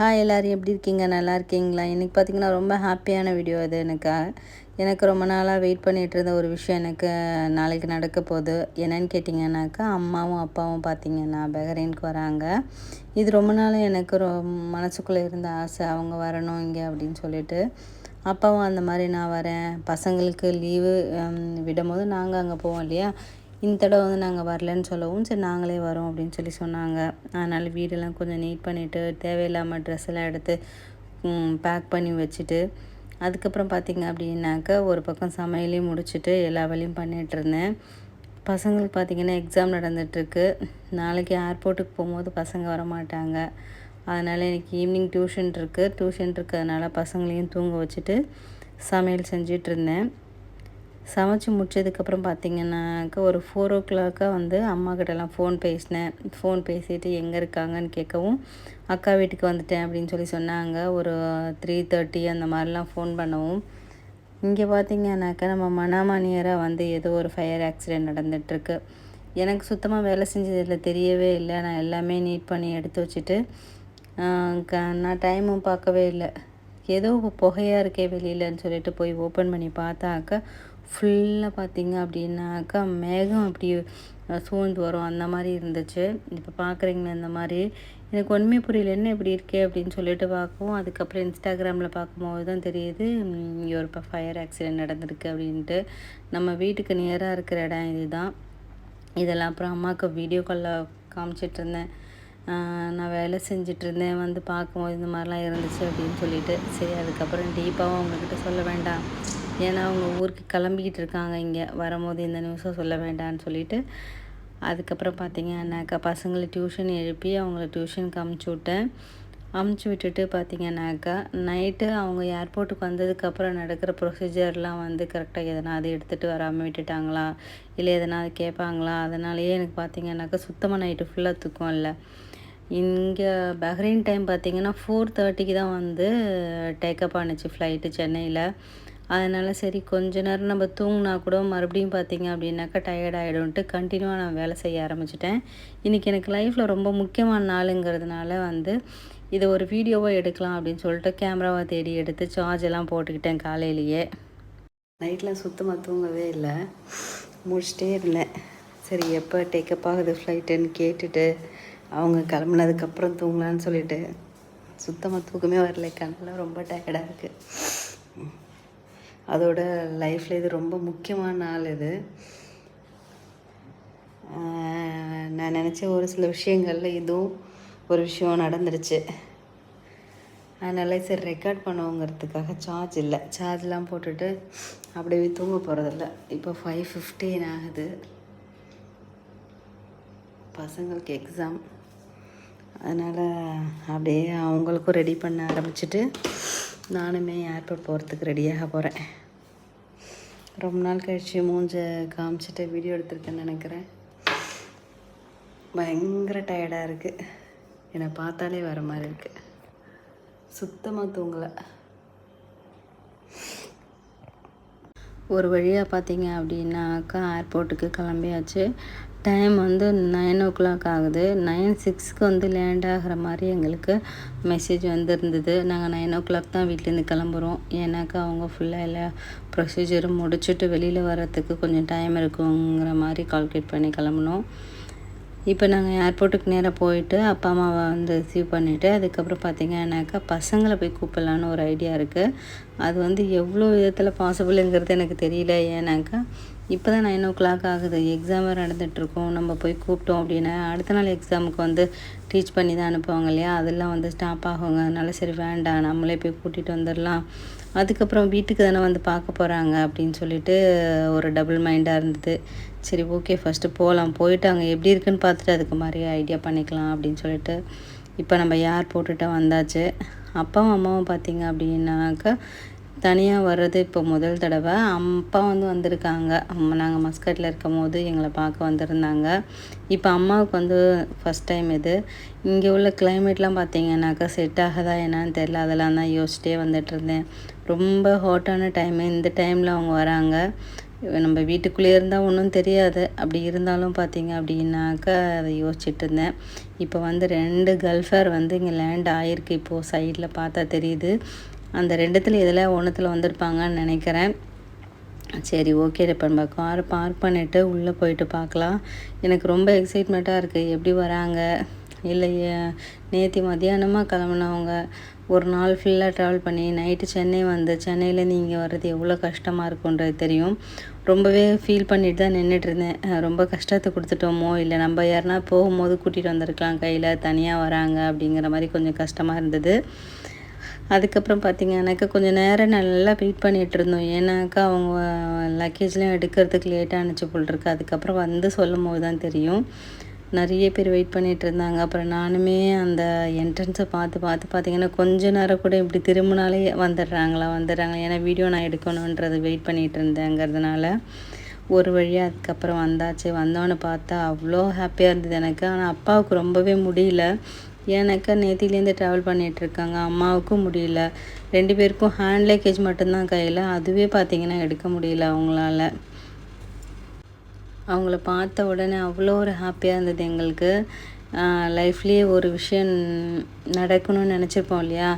Hi எல்லோரும் எப்படி இருக்கீங்க? நல்லா இருக்கீங்களா? இன்றைக்கி பார்த்தீங்கன்னா ரொம்ப ஹாப்பியான வீடியோ அது எனக்கு. எனக்கு ரொம்ப நாளாக வெயிட் பண்ணிகிட்டு இருந்த ஒரு விஷயம் எனக்கு நாளைக்கு நடக்க போகுது. என்னன்னு கேட்டிங்கன்னாக்கா அம்மாவும் அப்பாவும் பார்த்தீங்கன்னா பெஹரைனுக்கு வராங்க. இது ரொம்ப நாள் எனக்கு ரொ மனசுக்குள்ளே இருந்த ஆசை. அவங்க வரணும் இங்கே அப்படின்னு சொல்லிட்டு. அப்பாவும் அந்த மாதிரி நான் வரேன். பசங்களுக்கு லீவு விடும்போது நாங்கள் அங்கே போவோம் இல்லையா? இந்த தடவை வந்து நாங்கள் வரலன்னு சொல்லவும் சரி நாங்களே வரோம் அப்படின்னு சொல்லி சொன்னாங்க. அதனால் வீடெல்லாம் கொஞ்சம் நீட் பண்ணிவிட்டு தேவையில்லாமல் ட்ரெஸ் எல்லாம் எடுத்து பேக் பண்ணி வச்சுட்டு அதுக்கப்புறம் பார்த்திங்க அப்படின்னாக்கா ஒரு பக்கம் சமையலையும் முடிச்சுட்டு எல்லா வேலையும் பண்ணிகிட்ருந்தேன் பசங்களுக்கு பார்த்திங்கன்னா எக்ஸாம் நடந்துகிட்ருக்கு நாளைக்கு ஏர்போர்ட்டுக்கு போகும்போது பசங்க வர மாட்டாங்க அதனால் எனக்கு ஈவினிங் டியூஷன் இருக்குது டியூஷன் இருக்கிறதுனால பசங்களையும் தூங்க வச்சுட்டு சமையல் செஞ்சிட்ருந்தேன் சமைச்சு முடிச்சதுக்கப்புறம் பார்த்திங்கன்னாக்கா ஒரு ஃபோர் ஓ கிளாக்காக வந்து அம்மா கிட்டலாம் ஃபோன் பேசினேன். ஃபோன் பேசிட்டு எங்கே இருக்காங்கன்னு கேட்கவும் அக்கா வீட்டுக்கு வந்துட்டேன் அப்படின்னு சொல்லி சொன்னாங்க. ஒரு த்ரீ தேர்ட்டி அந்த மாதிரிலாம் ஃபோன் பண்ணவும். இங்கே பார்த்திங்கனாக்கா நம்ம மனாமணியராக வந்து ஏதோ ஒரு ஃபயர் ஆக்சிடெண்ட் நடந்துகிட்ருக்கு எனக்கு சுத்தமாக வேலை செஞ்சதில் தெரியவே இல்லை. நான் எல்லாமே நீட் பண்ணி எடுத்து வச்சுட்டு நான் டைமும் பார்க்கவே இல்லை. ஏதோ புகையாக இருக்கே வெளியிலன்னு சொல்லிட்டு போய் ஓப்பன் பண்ணி பார்த்தாக்கா ஃபுல்லாக பார்த்திங்க அப்படின்னாக்கா மேகம் அப்படி சூழ்ந்து வரும். அந்த மாதிரி இருந்துச்சு. இப்போ பார்க்குறீங்களா இந்த மாதிரி? எனக்கு ஒன்றுமே புரியல. என்ன இப்படி இருக்கே அப்படின்னு சொல்லிட்டு பார்க்கவும் அதுக்கப்புறம் இன்ஸ்டாகிராமில் பார்க்கும்போது தான் தெரியுது இங்கே ஒரு இப்போ ஃபயர் ஆக்சிடெண்ட் நடந்திருக்கு அப்படின்ட்டு. நம்ம வீட்டுக்கு நியராக இருக்கிற இடம் இதுதான். இதெல்லாம் அப்புறம் அம்மாவுக்கு வீடியோ காலில் காமிச்சிட்ருந்தேன் நான் வேலை செஞ்சிட்ருந்தேன் வந்து பார்க்கும்போது இந்த மாதிரிலாம் இருந்துச்சு அப்படின்னு சொல்லிட்டு. சரி அதுக்கப்புறம் டீப்பாகவும் அவங்கக்கிட்ட சொல்ல வேண்டாம். ஏன்னா அவங்க ஊருக்கு கிளம்பிக்கிட்டு இருக்காங்க இங்கே. வரும்போது இந்த நியூஸை சொல்ல வேண்டாம்னு சொல்லிட்டு அதுக்கப்புறம் பார்த்தீங்கன்னாக்கா பசங்களை டியூஷன் எழுப்பி அவங்கள டியூஷனுக்கு அமுச்சு விட்டேன். அமுச்சு விட்டுட்டு பார்த்தீங்கன்னாக்கா நைட்டு அவங்க ஏர்போர்ட்டுக்கு வந்ததுக்கப்புறம் நடக்கிற ப்ரொசீஜர்லாம் வந்து கரெக்டாக எதனா அதை எடுத்துகிட்டு வராமல் விட்டுட்டாங்களா? இல்லை எதனா அது கேட்பாங்களா? அதனாலேயே எனக்கு பார்த்தீங்கன்னாக்கா சுத்தமாக நைட்டு ஃபுல்லாக தூக்கம் இல்லை இங்கே பஹ்ரைன் டைம் பார்த்திங்கன்னா ஃபோர் தேர்ட்டிக்கு தான் வந்து டேக்கப் ஆணுச்சு ஃப்ளைட்டு சென்னையில். அதனால் சரி கொஞ்ச நேரம் நம்ம தூங்கினா கூட மறுபடியும் பார்த்திங்க அப்படின்னாக்கா டயர்ட் ஆகிடும்ட்டு கண்டினியூவாக நான் வேலை செய்ய ஆரம்பிச்சிட்டேன். இன்றைக்கி எனக்கு லைஃப்பில் ரொம்ப முக்கியமான நாளுங்கிறதுனால வந்து இதை ஒரு வீடியோவாக எடுக்கலாம் அப்படின்னு சொல்லிட்டு கேமராவை தேடி எடுத்து சார்ஜ் எல்லாம் போட்டுக்கிட்டேன் காலையிலேயே. நைட்லாம் சுத்தமாக தூங்கவே இல்லை. முடிச்சிட்டே இருந்தேன். சரி எப்போ டேக்கப் ஆகுது ஃப்ளைட்டுன்னு கேட்டுட்டு அவங்க கிளம்புனதுக்கப்புறம் தூங்கலான்னு சொல்லிட்டு சுத்தமாக தூக்கமே வரல கண்ணெல்லாம் ரொம்ப டயர்டாக இருக்குது அதோட லைஃப்பில் இது ரொம்ப முக்கியமான நாள் இது. நான் நினச்ச ஒரு சில விஷயங்களில் இதுவும் ஒரு விஷயம் நடந்துருச்சு. அதனால் சரி ரெக்கார்ட் பண்ணுவோங்கிறதுக்காக சார்ஜ் இல்லை. சார்ஜ்லாம் போட்டுட்டு அப்படியே தூங்க போகிறதில்ல இப்போ ஃபைவ் ஃபிஃப்டீன் ஆகுது. பசங்களுக்கு எக்ஸாம் அதனால் அப்படியே அவங்களுக்கும் ரெடி பண்ண ஆரம்பிச்சிட்டு நானுமே ஏர்போர்ட் போகிறதுக்கு ரெடியாக போகிறேன் ரொம்ப நாள் கழித்து மூஞ்ச காமிச்சிட்டு வீடியோ எடுத்திருக்கேன்னு நினைக்கிறேன். பயங்கர டயர்டாக இருக்குது என்னை பார்த்தாலே வர மாதிரி இருக்குது சுத்தமாக தூங்கலை. ஒரு வழியாக பார்த்தீங்க அப்படின்னாக்கா ஏர்போர்ட்டுக்கு கிளம்பியாச்சு. டைம் வந்து நைன் ஓ கிளாக் ஆகுது நைன் சிக்ஸ்க்கு வந்து லேண்ட் ஆகிற மாதிரி எங்களுக்கு மெசேஜ் வந்துருந்தது. நாங்கள் நைன் ஓ கிளாக் தான் வீட்டிலேருந்து கிளம்புறோம். ஏன்னாக்கா அவங்க ஃபுல்லாக எல்லா ப்ரொசீஜரும் முடிச்சுட்டு வெளியில் வர்றதுக்கு கொஞ்சம் டைம் இருக்குங்கிற மாதிரி கால்குலேட் பண்ணி கிளம்புனோம். இப்போ நாங்கள் ஏர்போர்ட்டுக்கு நேராக போயிட்டு அப்பா அம்மாவை வந்து ரிசீவ் பண்ணிவிட்டு அதுக்கப்புறம் பார்த்திங்கன்னாக்கா பசங்களை போய் கூப்பிட்லான்னு ஒரு ஐடியா இருக்குது அது வந்து எவ்வளோ விதத்தில் பாசிபிளுங்கிறது எனக்கு தெரியல. ஏன்னாக்கா இப்போ தான் நைன் ஓ கிளாக் ஆகுது. எக்ஸாம் வேறு நடந்துகிட்ருக்கோம் நம்ம போய் கூப்பிட்டோம் அப்படின்னா அடுத்த நாள் எக்ஸாமுக்கு வந்து டீச் பண்ணி தான் அனுப்புவாங்க இல்லையா? அதெல்லாம் வந்து ஸ்டாப் ஆகுங்க. அதனால சரி வேண்டாம். நம்மளே போய் கூட்டிகிட்டு வந்துடலாம். அதுக்கப்புறம் வீட்டுக்கு தானே வந்து பார்க்க போகிறாங்க அப்படின்னு சொல்லிட்டு ஒரு டபுள் மைண்டாக இருந்தது. சரி ஓகே ஃபஸ்ட்டு போகலாம் போயிட்டு அங்கே எப்படி இருக்குன்னு பார்த்துட்டு அதுக்கு மாதிரி ஐடியா பண்ணிக்கலாம் அப்படின்னு சொல்லிட்டு இப்போ நம்ம யார் போட்டுட்டு வந்தாச்சு? அப்பாவும் அம்மாவும் பார்த்தீங்க அப்படின்னாக்கா தனியாக வர்றது இப்போ முதல் தடவை. அப்பா வந்து வந்திருக்காங்க. அம்மா நாங்கள் மஸ்கட்டில் இருக்கும் போது எங்களை பார்க்க வந்திருந்தாங்க. இப்போ அம்மாவுக்கு வந்து ஃபஸ்ட் டைம் இது. இங்கே உள்ள கிளைமேட்லாம் பார்த்தீங்கன்னாக்கா செட் ஆகுதா என்னன்னு தெரில அதெல்லாம் தான் யோசிச்சிட்டே வந்துட்டுருந்தேன் ரொம்ப ஹாட்டான டைமு இந்த டைமில் அவங்க வராங்க. நம்ம வீட்டுக்குள்ளே இருந்தால் ஒன்றும் தெரியாது. அப்படி இருந்தாலும் பார்த்தீங்க அப்படின்னாக்கா அதை யோசிச்சுட்டு இருந்தேன். இப்போ வந்து ரெண்டு கல்ஃபேர் வந்து இங்கே லேண்ட் ஆகிருக்கு இப்போது சைடில் பார்த்தா தெரியுது. அந்த ரெண்டுத்தில் இதில் ஒன்றுத்தில் வந்திருப்பாங்கன்னு நினைக்கிறேன். சரி ஓகே இப்போ நம்ம கார் பார்க் பண்ணிவிட்டு உள்ளே போயிட்டு பார்க்கலாம் எனக்கு ரொம்ப எக்ஸைட்மெண்ட்டாக இருக்குது எப்படி வராங்க? இல்லை நேற்று மத்தியானமாக கிளம்புனவங்க ஒரு நாள் ஃபுல்லாக ட்ராவல் பண்ணி நைட்டு சென்னை வந்து சென்னையிலேருந்து இங்கே வர்றது எவ்வளோ கஷ்டமாக இருக்குன்றது தெரியும். ரொம்பவே ஃபீல் பண்ணிட்டு தான் நின்றுட்டுருந்தேன் ரொம்ப கஷ்டத்தை கொடுத்துட்டோமோ இல்லை நம்ம யாருனா போகும்போது கூட்டிகிட்டு வந்திருக்கலாம் கையில் தனியாக வராங்க அப்படிங்கிற மாதிரி கொஞ்சம் கஷ்டமாக இருந்தது. அதுக்கப்புறம் பார்த்திங்கனாக்கா கொஞ்சம் நேரம் நல்லா வெயிட் பண்ணிகிட்டு இருந்தோம். ஏன்னாக்கா அவங்க லக்கேஜ்லாம் எடுக்கிறதுக்கு லேட்டாக அனுப்பிச்சு போல் அதுக்கப்புறம் வந்து சொல்லும் போது தான் தெரியும். நிறைய பேர் வெயிட் பண்ணிகிட்டு இருந்தாங்க. அப்புறம் நானுமே அந்த என்ட்ரன்ஸை பார்த்து பார்த்து பார்த்திங்கன்னா கொஞ்ச நேரம் கூட இப்படி திரும்பினாலே வந்துடுறாங்களா வந்துடுறாங்களா? ஏன்னா வீடியோ நான் எடுக்கணுன்றது வெயிட் பண்ணிகிட்டு இருந்தேங்கிறதுனால ஒரு வழியாக அதுக்கப்புறம் வந்தாச்சு. வந்தோன்னு பார்த்தா அவ்வளோ ஹாப்பியாக இருந்தது எனக்கு. ஆனால் அப்பாவுக்கு ரொம்பவே முடியல. ஏன்னாக்கா நேத்திலேருந்து ட்ராவல் பண்ணிகிட்ருக்காங்க அம்மாவுக்கும் முடியல. ரெண்டு பேருக்கும் ஹேண்ட் லக்கேஜ் மட்டும்தான் கையில். அதுவே பார்த்திங்கன்னா எடுக்க முடியல அவங்களால. அவங்கள பார்த்த உடனே அவ்வளோ ஒரு ஹாப்பியாக இருந்தது எங்களுக்கு. லைஃப்லேயே ஒரு விஷயம் நடக்கணும்னு நினச்சிருப்போம் இல்லையா?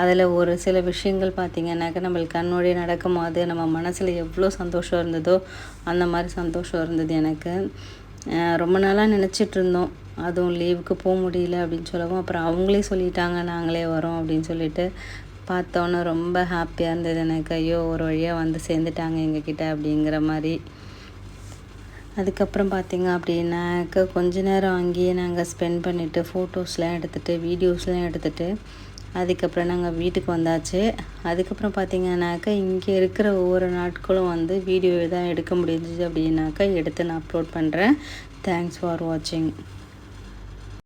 அதில் ஒரு சில விஷயங்கள் பார்த்திங்கனாக்கா நம்மளுக்கு கண்ணோடைய நடக்கும்? போது நம்ம மனசில் எவ்வளோ சந்தோஷம் இருந்ததோ அந்த மாதிரி சந்தோஷம் இருந்தது எனக்கு. ரொம்ப நாளாக நினச்சிட்டு இருந்தோம் அதுவும் லீவுக்கு போக முடியல அப்படின்னு சொல்லவும் அப்புறம் அவங்களே சொல்லிட்டாங்க நாங்களே வரோம் அப்படின்னு சொல்லிட்டு பார்த்தோன்னே ரொம்ப ஹாப்பியாக இருந்தது எனக்கு. ஐயோ ஒரு வழியாக வந்து சேர்ந்துட்டாங்க எங்ககிட்ட அப்படிங்கிற மாதிரி. அதுக்கப்புறம் பார்த்திங்க அப்படின்னாக்க கொஞ்ச நேரம் அங்கேயே நாங்கள் ஸ்பெண்ட் பண்ணிவிட்டு ஃபோட்டோஸ்லாம் எடுத்துகிட்டு வீடியோஸ்லாம் எடுத்துகிட்டு அதுக்கப்புறம் நாங்கள் வீட்டுக்கு வந்தாச்சு. அதுக்கப்புறம் பார்த்திங்கனாக்கா இங்கே இருக்கிற ஒவ்வொரு நாட்களும் வந்து வீடியோ தான் எடுக்க முடிஞ்சிச்சு அப்படின்னாக்கா எடுத்து நான் அப்லோட் பண்ணுறேன் தேங்க்ஸ் ஃபார் வாட்சிங்